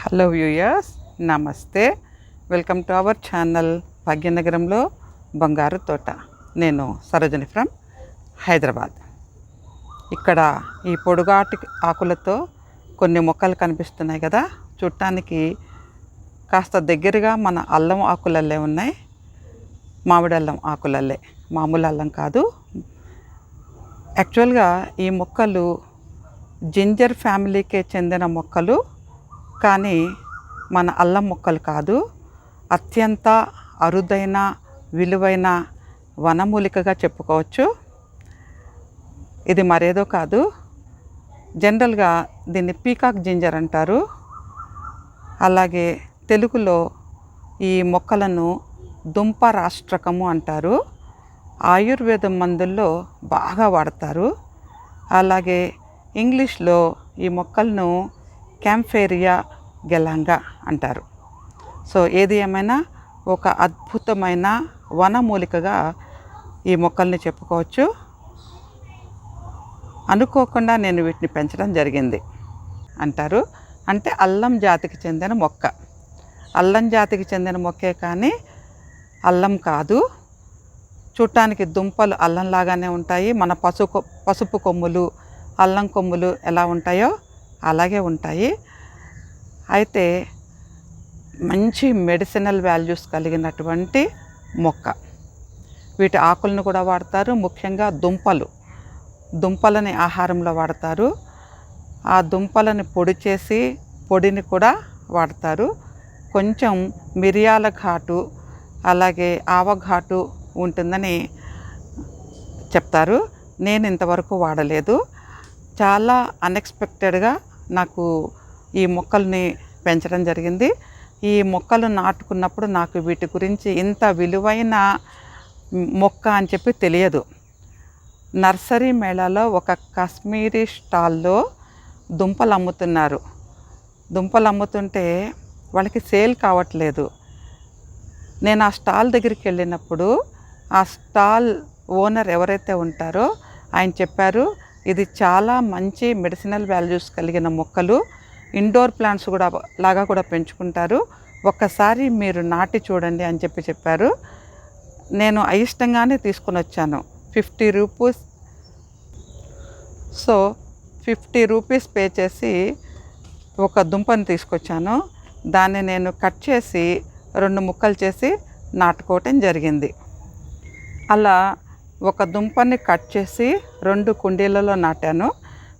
Hello viewers నమస్తే. Welcome to our channel భాగ్యనగరంలో బంగారు తోట. నేను సరోజని ఫ్రమ్ హైదరాబాద్. ఇక్కడ ఈ పొడుగాటి ఆకులతో కొన్ని మొక్కలు కనిపిస్తున్నాయి కదా. చూడటానికి కాస్త దగ్గరగా మన అల్లం ఆకులల్లే ఉన్నాయి. మామిడి అల్లం ఆకులల్లే. మామూలు అల్లం కాదు. యాక్చువల్గా ఈ మొక్కలు జింజర్ ఫ్యామిలీకే చెందిన మొక్కలు. కానీ మన అల్లం మొక్కలు కాదు అత్యంత అరుదైన విలువైన వనమూలికగా చెప్పుకోవచ్చు. ఇది మరేదో కాదు జనరల్గా దీన్ని పీకాక్ జింజర్ అంటారు. అలాగే తెలుగులో ఈ మొక్కలను దుంప రాష్ట్రకము అంటారు. ఆయుర్వేదం మందుల్లో బాగా వాడతారు. అలాగే ఇంగ్లీష్లో ఈ మొక్కలను క్యాంఫేరియా గెలాంగా అంటారు. సో ఏది ఏమైనా ఒక అద్భుతమైన వనమూలికగా ఈ మొక్కల్ని చెప్పుకోవచ్చు. అనుకోకుండా నేను వీటిని పెంచడం జరిగింది అంటారు. అంటే అల్లం జాతికి చెందిన మొక్క. అల్లం జాతికి చెందిన మొక్కే కానీ అల్లం కాదు. చూడటానికి దుంపలు అల్లంలాగానే ఉంటాయి. మన పసుపు పసుపు కొమ్ములు అల్లం కొమ్ములు ఎలా ఉంటాయో అలాగే ఉంటాయి. అయితే మంచి మెడిసినల్ వాల్యూస్ కలిగినటువంటి మొక్క. వీటి ఆకులను కూడా వాడతారు. ముఖ్యంగా దుంపలు. దుంపలని ఆహారంలో వాడతారు. ఆ దుంపలని పొడి చేసి పొడిని కూడా వాడతారు. కొంచెం మిరియాల ఘాటు అలాగే ఆవ ఘాటు ఉంటుందని చెప్తారు. నేను ఇంతవరకు వాడలేదు. చాలా అన్ఎక్స్పెక్టెడ్గా నాకు ఈ మొక్కల్ని పెంచడం జరిగింది. ఈ మొక్కలు నాటుకున్నప్పుడు నాకు వీటి గురించి ఇంత విలువైన మొక్క అని చెప్పి తెలియదు. నర్సరీ మేళాలో ఒక కాశ్మీరీ స్టాల్లో దుంపలు అమ్ముతున్నారు. దుంపలు అమ్ముతుంటే వాళ్ళకి సేల్ కావట్లేదు. నేను ఆ స్టాల్ దగ్గరికి వెళ్ళినప్పుడు ఆ స్టాల్ ఓనర్ ఎవరైతే ఉంటారో ఆయన చెప్పారు ఇది చాలా మంచి మెడిసినల్ వాల్యూస్ కలిగిన మొక్కలు. ఇండోర్ ప్లాంట్స్ కూడా లాగా కూడా పెంచుకుంటారు. ఒక్కసారి మీరు నాటి చూడండి అని చెప్పి చెప్పారు. నేను అయిష్టంగానే తీసుకొని వచ్చాను. Fifty rupees so fifty rupees pay చేసి ఒక దుంపని తీసుకొచ్చాను. దాన్ని నేను కట్ చేసి రెండు ముక్కలు చేసి నాటుకోవటం జరిగింది. అలా ఒక దుంపని కట్ చేసి రెండు కుండీలలో నాటాను.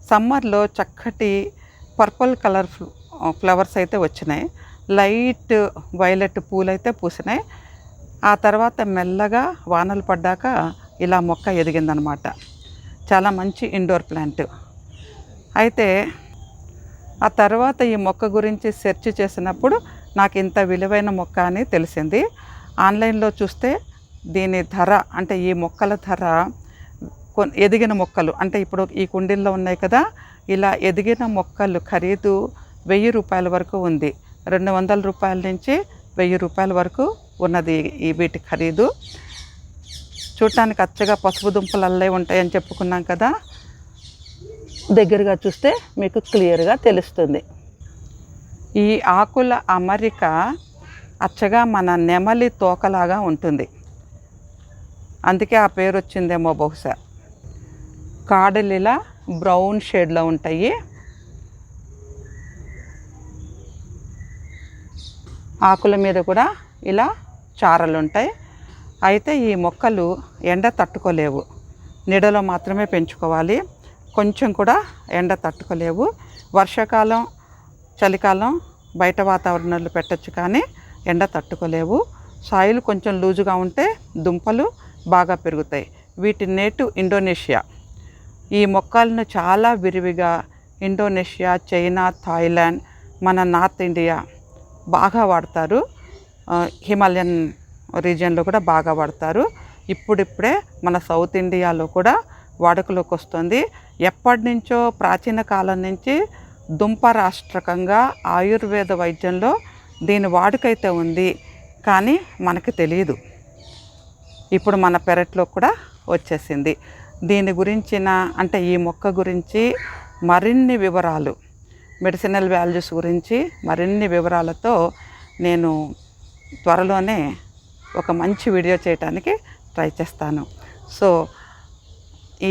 సమ్మర్లో చక్కటి పర్పుల్ కలర్ ఫ్లవర్స్ అయితే వచ్చినాయి. లైట్ వైలెట్ పూలు అయితే పూసినాయి. ఆ తర్వాత మెల్లగా వానలు పడ్డాక ఇలా మొక్క ఎదిగిందనమాట. చాలా మంచి ఇండోర్ ప్లాంట్. అయితే ఆ తర్వాత ఈ మొక్క గురించి సెర్చ్ చేసినప్పుడు నాకు ఇంత విలువైన మొక్క అని తెలిసింది. ఆన్లైన్లో చూస్తే దీని ధర అంటే ఈ మొక్కల ధర ఎదిగిన మొక్కలు అంటే ఇప్పుడు ఈ కుండీల్లో ఉన్నాయి కదా ఇలా ఎదిగిన మొక్కలు ఖరీదు వెయ్యి రూపాయల వరకు ఉంది. రెండు వందల రూపాయల నుంచి వెయ్యి రూపాయల వరకు ఉన్నది ఈ వీటి ఖరీదు. చూడటానికి అచ్చగా పసుపు దుంపలు అల్లే ఉంటాయని చెప్పుకున్నాం కదా దగ్గరగా చూస్తే మీకు క్లియర్గా తెలుస్తుంది. ఈ ఆకుల అమరిక అచ్చగా మన నెమలి తోకలాగా ఉంటుంది. అందుకే ఆ పేరు వచ్చిందేమో బహుశా. కాడలు ఇలా బ్రౌన్ షేడ్లో ఉంటాయి. ఆకుల మీద కూడా ఇలా చారలు ఉంటాయి అయితే ఈ మొక్కలు ఎండ తట్టుకోలేవు. నీడలో మాత్రమే పెంచుకోవాలి. కొంచెం కూడా ఎండ తట్టుకోలేవు. వర్షాకాలం చలికాలం బయట వాతావరణంలో పెట్టచ్చు కానీ ఎండ తట్టుకోలేవు. సాయిల్ కొంచెం లూజుగా ఉంటే దుంపలు బాగా పెరుగుతాయి. వీటి నేటు ఇండోనేషియా. ఈ మొక్కలను చాలా విరివిగా ఇండోనేషియా చైనా థాయిలాండ్ మన నార్త్ ఇండియా బాగా వాడతారు. హిమాలయన్ రీజియన్లో కూడా బాగా వాడతారు. ఇప్పుడిప్పుడే మన సౌత్ ఇండియాలో కూడా వాడుకలోకి వస్తుంది. ఎప్పటి నుంచో ప్రాచీన కాలం నుంచి దుంప రాష్ట్రకంగా ఆయుర్వేద వైద్యంలో దీని వాడుకైతే ఉంది. కానీ మనకి తెలియదు ఇప్పుడు మన పెరట్లో కూడా వచ్చేసింది. దీని గురించిన అంటే ఈ మొక్క గురించి మరిన్ని వివరాలు మెడిసినల్ వాల్యూస్ గురించి మరిన్ని వివరాలతో నేను త్వరలోనే ఒక మంచి వీడియో చేయడానికి ట్రై చేస్తాను. సో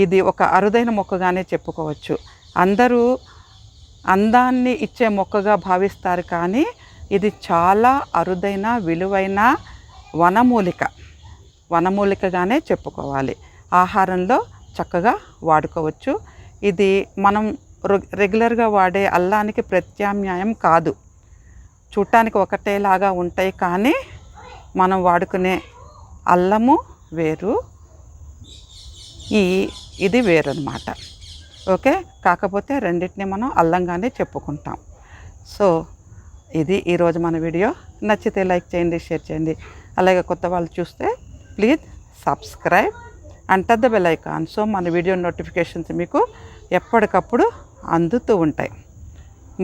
ఇది ఒక అరుదైన మొక్కగానే చెప్పుకోవచ్చు. అందరూ అందాన్ని ఇచ్చే మొక్కగా భావిస్తారు కానీ ఇది చాలా అరుదైన విలువైన వనమూలిక. వనమూలికగానే చెప్పుకోవాలి. ఆహారంలో చక్కగా వాడుకోవచ్చు. ఇది మనం రెగ్యులర్గా వాడే అల్లానికి ప్రత్యామ్నాయం కాదు. చూడటానికి ఒకటేలాగా ఉంటాయి కానీ మనం వాడుకునే అల్లము వేరు. ఈ ఇది వేరు ఓకే? కాకపోతే రెండింటిని మనం అల్లంగానే చెప్పుకుంటాం. సో ఇది ఈరోజు మన వీడియో. నచ్చితే లైక్ చేయండి షేర్ చేయండి. అలాగే కొత్త వాళ్ళు చూస్తే please subscribe and touch the bell icon so మన వీడియో నోటిఫికేషన్స్ మీకు ఎప్పటికప్పుడు అందుతూ ఉంటాయి.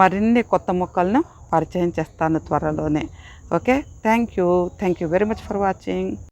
మరిన్ని కొత్త మొక్కలను పరిచయం చేస్తాను త్వరలోనే. Okay thank you thank you very much for watching